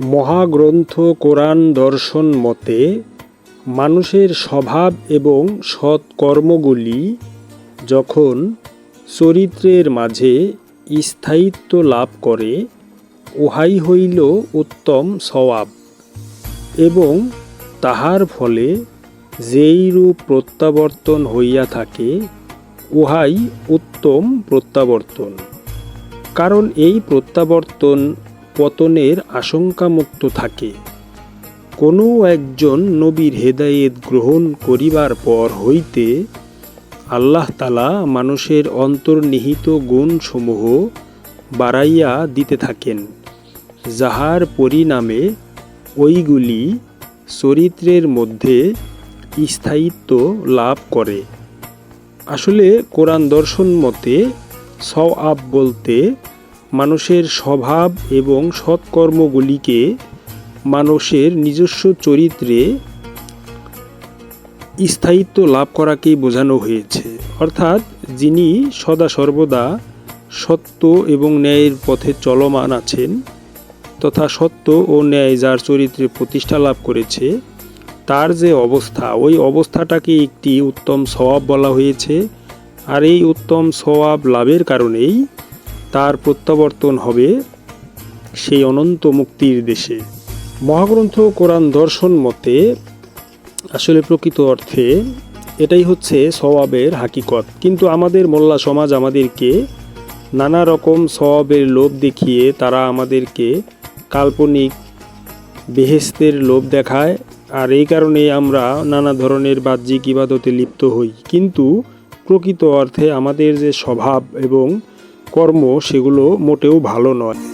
মহাগ্রন্থ কোরআন দর্শন মতে, মানুষের স্বভাব এবং সৎকর্মগুলি যখন চরিত্রের মাঝে স্থায়িত্ব লাভ করে, উহাই হইল উত্তম সওয়াব এবং তাহার ফলে যেইরূপ প্রত্যাবর্তন হইয়া থাকে, উহাই উত্তম প্রত্যাবর্তন। কারণ এই প্রত্যাবর্তন পতনের আশঙ্কামুক্ত থাকে। কোনো একজন নবীর হেদায়েত গ্রহণ করিবার পর হইতে আল্লাহ তালা মানুষের অন্তর্নিহিত গুণসমূহ বাড়াইয়া দিতে থাকেন, যাহার পরিণামে ওইগুলি চরিত্রের মধ্যে স্থায়িত্ব লাভ করে। আসলে কোরআন দর্শন মতে সওয়াব বলতে মানুষের স্বভাব এবং সৎকর্মগুলিকে মানুষের নিজস্ব চরিত্রে স্থায়িত্ব লাভ করাকেই বোঝানো হয়েছে। অর্থাৎ যিনি সদা সর্বদা সত্য এবং ন্যায়ের পথে চলমান আছেন তথা সত্য ও ন্যায় যার চরিত্রে প্রতিষ্ঠা লাভ করেছে, তার যে অবস্থা, ওই অবস্থাটাকে একটি উত্তম স্বভাব বলা হয়েছে। আর এই উত্তম স্বভাব লাভের কারণেই তার প্রত্যাবর্তন হবে সেই অনন্ত মুক্তির দেশে। মহাগ্রন্থ কোরআন দর্শন মতে আসলে প্রকৃত অর্থে এটাই হচ্ছে স্বভাবের হাকিকত। কিন্তু আমাদের মোল্লা সমাজ আমাদেরকে নানা রকম স্বভাবের লোভ দেখিয়ে তারা আমাদেরকে কাল্পনিক, বেহেস্তের লোভ দেখায় আর এই কারণে আমরা নানা ধরনের বাহ্যিক ইবাদতে লিপ্ত হই। কিন্তু প্রকৃত অর্থে আমাদের যে স্বভাব এবং কর্ম সেগুলো মোটেও ভালো নয়।